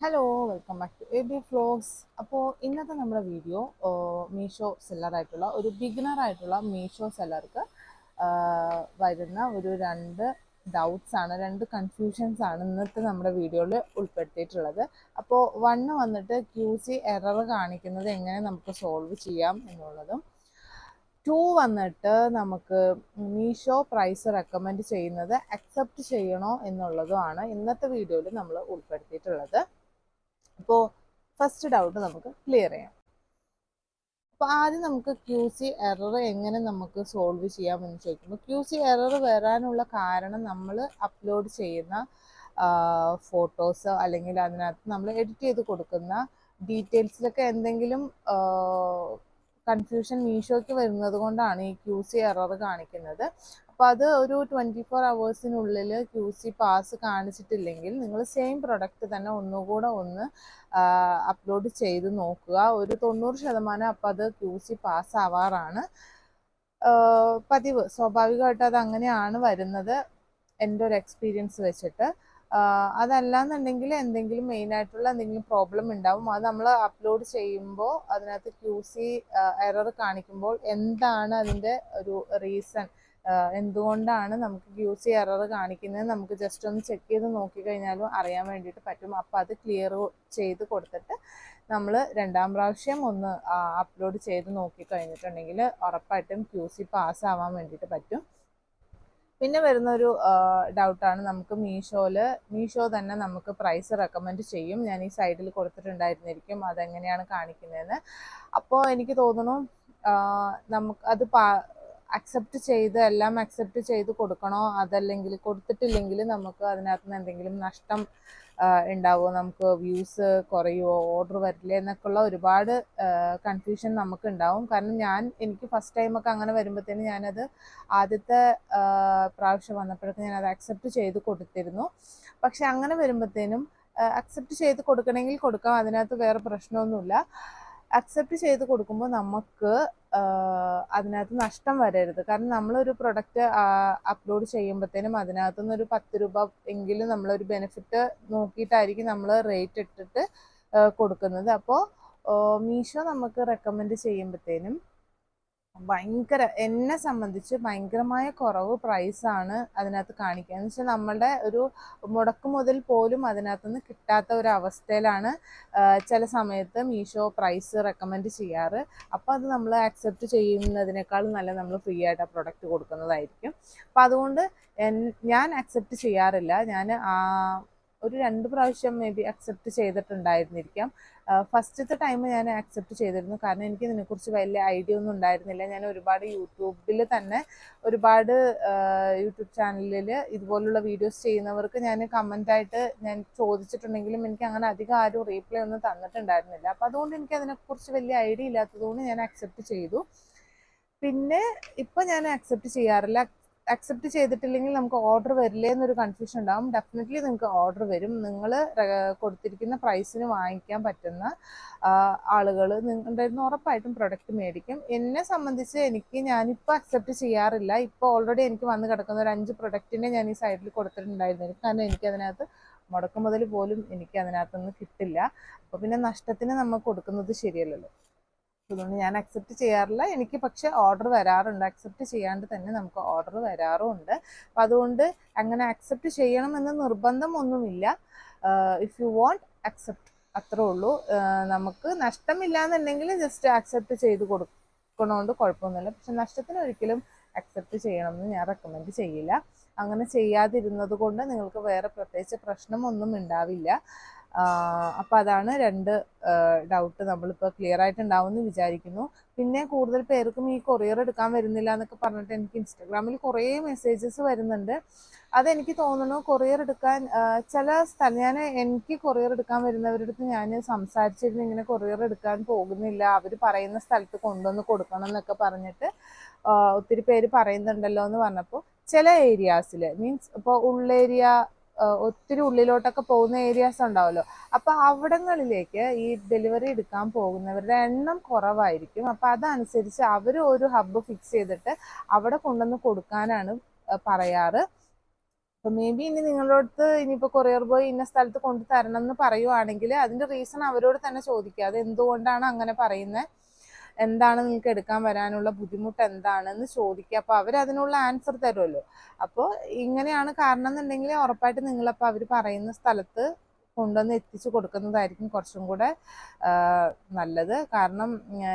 Hello welcome back to A B vlogs അപ്പോൾ ഇന്നത്തെ നമ്മുടെ വീഡിയോ മീഷോ സെല്ലറായിട്ടുള്ള ഒരു ബിഗിനറായിട്ടുള്ള മീഷോ സെല്ലർക്ക് വരുന്ന ഒരു രണ്ട് ഡൗട്ട്സ് ആണ് രണ്ട് കൺഫ്യൂഷൻസ് ആണ് ഇന്നത്തെ നമ്മുടെ വീഡിയോയിൽ ഉൾപ്പെടുത്തിയിട്ടുള്ളത്. അപ്പോൾ വണ്ണ് വന്നിട്ട് ക്യു സി എറർ കാണിക്കുന്നത് എങ്ങനെ നമുക്ക് സോൾവ് ചെയ്യാം എന്നുള്ളതും ടു വന്നിട്ട് നമുക്ക് മീഷോ പ്രൈസ് റെക്കമെൻഡ് ചെയ്യുന്നത് അക്സെപ്റ്റ് ചെയ്യണോ എന്നുള്ളതുമാണ് ഇന്നത്തെ വീഡിയോയിൽ നമ്മൾ ഉൾപ്പെടുത്തിയിട്ടുള്ളത്. അപ്പോൾ ഫസ്റ്റ് ഡൗട്ട് നമുക്ക് ക്ലിയർ ചെയ്യാം. അപ്പോൾ ആദ്യം നമുക്ക് ക്യു സി എറർ എങ്ങനെ നമുക്ക് സോൾവ് ചെയ്യാമെന്ന് ചോദിക്കുമ്പോൾ ക്യു സി എറർ വരാനുള്ള കാരണം നമ്മൾ അപ്ലോഡ് ചെയ്യുന്ന ഫോട്ടോസ് അല്ലെങ്കിൽ അതിനകത്ത് നമ്മൾ എഡിറ്റ് ചെയ്ത് കൊടുക്കുന്ന ഡീറ്റെയിൽസിലൊക്കെ എന്തെങ്കിലും കൺഫ്യൂഷൻ മീഷോയ്ക്ക് വരുന്നത് കൊണ്ടാണ് ഈ ക്യൂ സി എറർ കാണിക്കുന്നത്. അപ്പോൾ അത് ഒരു ട്വന്റി ഫോർ അവേഴ്സിനുള്ളിൽ ക്യൂ സി പാസ് കാണിച്ചിട്ടില്ലെങ്കിൽ നിങ്ങൾ സെയിം പ്രൊഡക്റ്റ് തന്നെ ഒന്നുകൂടെ ഒന്ന് അപ്ലോഡ് ചെയ്ത് നോക്കുക. ഒരു തൊണ്ണൂറ് ശതമാനം അപ്പം അത് ക്യൂ സി പാസ് ആവാറാണ്. പതിവ്. സ്വാഭാവികമായിട്ട് അത് അങ്ങനെയാണ് വരുന്നത്. എന്റെ ഒരു എക്സ്പീരിയൻസ് വെച്ചിട്ട്. അതല്ലാന്നുണ്ടെങ്കിൽ എന്തെങ്കിലും മെയിൻ ആയിട്ടുള്ള എന്തെങ്കിലും പ്രോബ്ലം ഉണ്ടാവും. അത് നമ്മൾ അപ്ലോഡ് ചെയ്യുമ്പോൾ അതിനകത്ത് ക്യൂ സി എറർ കാണിക്കുമ്പോൾ എന്താണ് അതിന്റെ ഒരു റീസൺ എന്തുകൊണ്ടാണ് നമുക്ക് ക്യൂ സി എറർ കാണിക്കുന്നത്? നമുക്ക് ജസ്റ്റ് ഒന്ന് ചെക്ക് ചെയ്ത് നോക്കിക്കഴിഞ്ഞാലും അറിയാൻ വേണ്ടിയിട്ട് പറ്റും. അപ്പോൾ അത് ക്ലിയർ ചെയ്ത് കൊടുത്തിട്ട് നമ്മൾ രണ്ടാം പ്രാവശ്യം ഒന്ന് അപ്ലോഡ് ചെയ്ത് നോക്കി കഴിഞ്ഞിട്ടുണ്ടെങ്കിൽ ഉറപ്പായിട്ടും ക്യൂ സി പാസ് ആവാൻ വേണ്ടിയിട്ട് പറ്റും. പിന്നെ വരുന്നൊരു ഡൗട്ടാണ് നമുക്ക് മീഷോയിൽ മീഷോ തന്നെ നമുക്ക് പ്രൈസ് റെക്കമെൻഡ് ചെയ്യും. ഞാൻ ഈ സൈഡിൽ കൊടുത്തിട്ടുണ്ടായിരുന്നിരിക്കും. അതെങ്ങനെയാണ് കാണിക്കുന്നതെന്ന്. അപ്പോൾ എനിക്ക് തോന്നുന്നു നമുക്ക് അത് അക്സെപ്റ്റ് ചെയ്ത് എല്ലാം അക്സെപ്റ്റ് ചെയ്ത് കൊടുക്കണോ? അതല്ലെങ്കിൽ കൊടുത്തിട്ടില്ലെങ്കിൽ നമുക്ക് അതിനകത്ത് നിന്ന് എന്തെങ്കിലും നഷ്ടം ഉണ്ടാവുമോ നമുക്ക് വ്യൂസ് കുറയുമോ ഓർഡർ വരില്ലേ? എന്നൊക്കെയുള്ള ഒരുപാട് കൺഫ്യൂഷൻ നമുക്ക് ഉണ്ടാവും കാരണം ഞാൻ എനിക്ക് ഫസ്റ്റ് ടൈമൊക്കെ അങ്ങനെ വരുമ്പോഴത്തേന് ഞാനത് ആദ്യത്തെ പ്രാവശ്യം വന്നപ്പോഴൊക്കെ ഞാനത് അക്സെപ്റ്റ് ചെയ്ത് കൊടുത്തിരുന്നു. പക്ഷെ അങ്ങനെ വരുമ്പോഴത്തേനും അക്സെപ്റ്റ് ചെയ്ത് കൊടുക്കണമെങ്കിൽ കൊടുക്കാം. അതിനകത്ത് വേറെ പ്രശ്നമൊന്നുമില്ല. അക്സെപ്റ്റ് ചെയ്ത് കൊടുക്കുമ്പോൾ നമുക്ക് അതിനകത്ത് നഷ്ടം വരരുത്. കാരണം നമ്മളൊരു പ്രൊഡക്റ്റ് അപ്ലോഡ് ചെയ്യുമ്പോഴത്തേനും അതിനകത്തുനിന്ന് ഒരു പത്ത് രൂപ എങ്കിലും നമ്മളൊരു ബെനിഫിറ്റ് നോക്കിയിട്ടായിരിക്കും നമ്മൾ റേറ്റ് ഇട്ടിട്ട് കൊടുക്കുന്നത്. അപ്പോൾ മീഷോ നമുക്ക് റെക്കമെൻഡ് ചെയ്യുമ്പോഴത്തേനും ഭയങ്കര എന്നെ സംബന്ധിച്ച് ഭയങ്കരമായ കുറവ് പ്രൈസാണ് അതിനകത്ത് കാണിക്കുക. എന്ന് വെച്ചാൽ നമ്മളുടെ ഒരു മുടക്ക് മുതൽ പോലും അതിനകത്തുനിന്ന് കിട്ടാത്ത ഒരു അവസ്ഥയിലാണ് ചില സമയത്ത് മീഷോ പ്രൈസ് റെക്കമെൻഡ് ചെയ്യാറ്. അപ്പോൾ അത് നമ്മൾ ആക്സെപ്റ്റ് ചെയ്യുന്നതിനേക്കാളും നല്ല നമ്മൾ ഫ്രീ ആയിട്ട് ആ പ്രൊഡക്റ്റ് കൊടുക്കുന്നതായിരിക്കും. അപ്പോൾ അതുകൊണ്ട് ഞാൻ അക്സെപ്റ്റ് ചെയ്യാറില്ല. ഞാൻ ഒരു രണ്ട് പ്രാവശ്യം മേ ബി അക്സെപ്റ്റ് ചെയ്തിട്ടുണ്ടായിരുന്നിരിക്കാം. ഫസ്റ്റത്തെ ടൈം ഞാൻ അക്സെപ്റ്റ് ചെയ്തിരുന്നു. കാരണം എനിക്ക് ഇതിനെക്കുറിച്ച് വലിയ ഐഡിയ ഒന്നും ഉണ്ടായിരുന്നില്ല. ഞാൻ ഒരുപാട് യൂട്യൂബിൽ തന്നെ ഒരുപാട് യൂട്യൂബ് ചാനലിൽ ഇതുപോലുള്ള വീഡിയോസ് ചെയ്യുന്നവർക്ക് ഞാൻ കമന്റായിട്ട് ഞാൻ ചോദിച്ചിട്ടുണ്ടെങ്കിലും എനിക്ക് അങ്ങനെ അധികം ആരും റീപ്ലൈ ഒന്നും തന്നിട്ടുണ്ടായിരുന്നില്ല. അപ്പം അതുകൊണ്ട് എനിക്ക് അതിനെക്കുറിച്ച് വലിയ ഐഡിയ ഇല്ലാത്തതുകൊണ്ട് ഞാൻ അക്സെപ്റ്റ് ചെയ്തു. പിന്നെ ഇപ്പം ഞാൻ അക്സെപ്റ്റ് ചെയ്യാറില്ല. അക്സെപ്റ്റ് ചെയ്തിട്ടില്ലെങ്കിൽ നമുക്ക് ഓർഡർ വരില്ലേ എന്നൊരു കൺഫ്യൂഷൻ ഉണ്ടാവും. ഡെഫിനറ്റ്ലി നിങ്ങൾക്ക് ഓർഡർ വരും. നിങ്ങൾ കൊടുത്തിരിക്കുന്ന പ്രൈസിന് വാങ്ങിക്കാൻ പറ്റുന്ന ആളുകൾ നിങ്ങളുടെ നിന്ന് ഉറപ്പായിട്ടും പ്രൊഡക്റ്റ് മേടിക്കും. എന്നെ സംബന്ധിച്ച് എനിക്ക് ഞാനിപ്പോൾ അക്സെപ്റ്റ് ചെയ്യാറില്ല. ഇപ്പോൾ ഓൾറെഡി എനിക്ക് വന്ന് കിടക്കുന്ന ഒരു അഞ്ച് പ്രൊഡക്റ്റിനെ ഞാൻ ഈ സൈഡിൽ കൊടുത്തിട്ടുണ്ടായിരുന്നു. കാരണം എനിക്കതിനകത്ത് മുടക്ക് മുതൽ പോലും എനിക്ക് അതിനകത്തൊന്നും കിട്ടില്ല. അപ്പോൾ പിന്നെ നഷ്ടത്തിന് നമ്മൾ കൊടുക്കുന്നത് ശരിയല്ലല്ലോ. അതുകൊണ്ട് ഞാൻ അക്സെപ്റ്റ് ചെയ്യാറില്ല. എനിക്ക് പക്ഷെ ഓർഡർ വരാറുണ്ട്. അക്സെപ്റ്റ് ചെയ്യാണ്ട് തന്നെ നമുക്ക് ഓർഡർ വരാറുമുണ്ട്. അപ്പം അതുകൊണ്ട് അങ്ങനെ അക്സെപ്റ്റ് ചെയ്യണമെന്ന് നിർബന്ധം ഒന്നുമില്ല ഇഫ് യു വോണ്ട് അക്സെപ്റ്റ് അത്രേ ഉള്ളൂ. നമുക്ക് നഷ്ടമില്ല എന്നുണ്ടെങ്കിൽ ജസ്റ്റ് അക്സെപ്റ്റ് ചെയ്ത് കൊടുക്കണോണ്ട് കുഴപ്പമൊന്നുമില്ല. പക്ഷെ നഷ്ടത്തിന് ഒരിക്കലും അക്സെപ്റ്റ് ചെയ്യണമെന്ന് ഞാൻ റെക്കമെൻഡ് ചെയ്യില്ല. അങ്ങനെ ചെയ്യാതിരുന്നത് കൊണ്ട് നിങ്ങൾക്ക് വേറെ പ്രത്യേകിച്ച് പ്രശ്നമൊന്നും ഉണ്ടാവില്ല. അപ്പം അതാണ് രണ്ട് ഡൗട്ട് നമ്മളിപ്പോൾ ക്ലിയർ ആയിട്ട് ഉണ്ടാവുമെന്ന് വിചാരിക്കുന്നു. പിന്നെ കൂടുതൽ പേർക്കും ഈ കൊറിയർ എടുക്കാൻ വരുന്നില്ല എന്നൊക്കെ പറഞ്ഞിട്ട് എനിക്ക് ഇൻസ്റ്റാഗ്രാമിൽ കുറേ മെസ്സേജസ് വരുന്നുണ്ട്. അതെനിക്ക് തോന്നുന്നു കൊറിയർ എടുക്കാൻ ചില സ്ഥലം ഞാൻ എനിക്ക് കൊറിയർ എടുക്കാൻ വരുന്നവരുടെ അടുത്ത് ഞാൻ സംസാരിച്ചിരുന്നു ഇങ്ങനെ കൊറിയർ എടുക്കാൻ പോകുന്നില്ല. അവർ പറയുന്ന സ്ഥലത്ത് കൊണ്ടുവന്ന് കൊടുക്കണം എന്നൊക്കെ പറഞ്ഞിട്ട് ഒത്തിരി പേര് പറയുന്നുണ്ടല്ലോ എന്ന് പറഞ്ഞപ്പോൾ ചില ഏരിയാസിൽ മീൻസ് ഇപ്പോൾ ഉള്ളേരിയ ഒത്തിരി ഉള്ളിലോട്ടൊക്കെ പോകുന്ന ഏരിയാസ് ഉണ്ടാവുമല്ലോ അപ്പോൾ അവിടങ്ങളിലേക്ക് ഈ ഡെലിവറി എടുക്കാൻ പോകുന്നവരുടെ എണ്ണം കുറവായിരിക്കും. അപ്പോൾ അതനുസരിച്ച് അവർ ഒരു ഹബ്ബ് ഫിക്സ് ചെയ്തിട്ട് അവിടെ കൊണ്ടുവന്ന് കൊടുക്കാനാണ് പറയാറ്. അപ്പൊ മേ ബി ഇനി നിങ്ങളുടെ അടുത്ത് ഇനിയിപ്പോൾ കൊറിയർ ബോയ് ഇന്ന സ്ഥലത്ത് കൊണ്ടു തരണം എന്ന് പറയുവാണെങ്കിൽ അതിന്റെ റീസൺ അവരോട് തന്നെ ചോദിക്കുക. അത് എന്തുകൊണ്ടാണ് അങ്ങനെ പറയുന്നത്? എന്താണ് നിങ്ങൾക്ക് എടുക്കാൻ വരാനുള്ള ബുദ്ധിമുട്ട് എന്താണെന്ന് ചോദിക്കുക. അപ്പോൾ അതിനുള്ള ആൻസർ തരുമല്ലോ. അപ്പോൾ ഇങ്ങനെയാണ് കാരണം എന്നുണ്ടെങ്കിൽ ഉറപ്പായിട്ട് നിങ്ങളപ്പോൾ അവർ പറയുന്ന സ്ഥലത്ത് കൊണ്ടുവന്ന് എത്തിച്ചു കൊടുക്കുന്നതായിരിക്കും കുറച്ചും കൂടെ നല്ലത്. കാരണം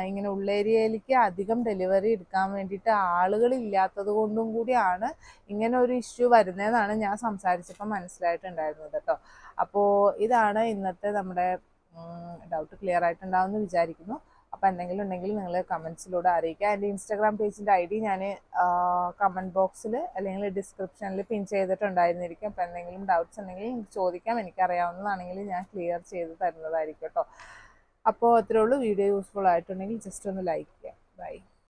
ഇങ്ങനെ ഉള്ളേരിയയിലേക്ക് അധികം ഡെലിവറി എടുക്കാൻ വേണ്ടിയിട്ട് ആളുകൾ ഇല്ലാത്തത് കൊണ്ടും കൂടിയാണ് ഇങ്ങനെ ഒരു ഇഷ്യൂ വരുന്നതെന്നാണ് ഞാൻ സംസാരിച്ചപ്പോൾ മനസ്സിലായിട്ടുണ്ടായിരുന്നത് കേട്ടോ. അപ്പോൾ ഇതാണ് ഇന്നത്തെ നമ്മുടെ ഡൗട്ട് ക്ലിയർ ആയിട്ടുണ്ടാവുമെന്ന് വിചാരിക്കുന്നു. അപ്പോൾ എന്തെങ്കിലും ഉണ്ടെങ്കിൽ നിങ്ങൾ കമൻസിലൂടെ അറിയിക്കുക. എന്റെ ഇൻസ്റ്റാഗ്രാം പേജിന്റെ ഐ ഡി ഞാൻ കമന്റ് ബോക്സിൽ അല്ലെങ്കിൽ ഡിസ്ക്രിപ്ഷനിൽ പിൻ ചെയ്തിട്ടുണ്ടായിരുന്നിരിക്കും. അപ്പോൾ എന്തെങ്കിലും ഡൗട്ട്സ് ഉണ്ടെങ്കിൽ നിങ്ങൾക്ക് ചോദിക്കാം. എനിക്കറിയാവുന്നതാണെങ്കിൽ ഞാൻ ക്ലിയർ ചെയ്ത് തരുന്നതായിരിക്കും കേട്ടോ. അപ്പോൾ അത്രേ ഉള്ളൂ. വീഡിയോ യൂസ്ഫുൾ ആയിട്ടുണ്ടെങ്കിൽ ജസ്റ്റ് ഒന്ന് ലൈക്ക് ചെയ്യാം ബൈ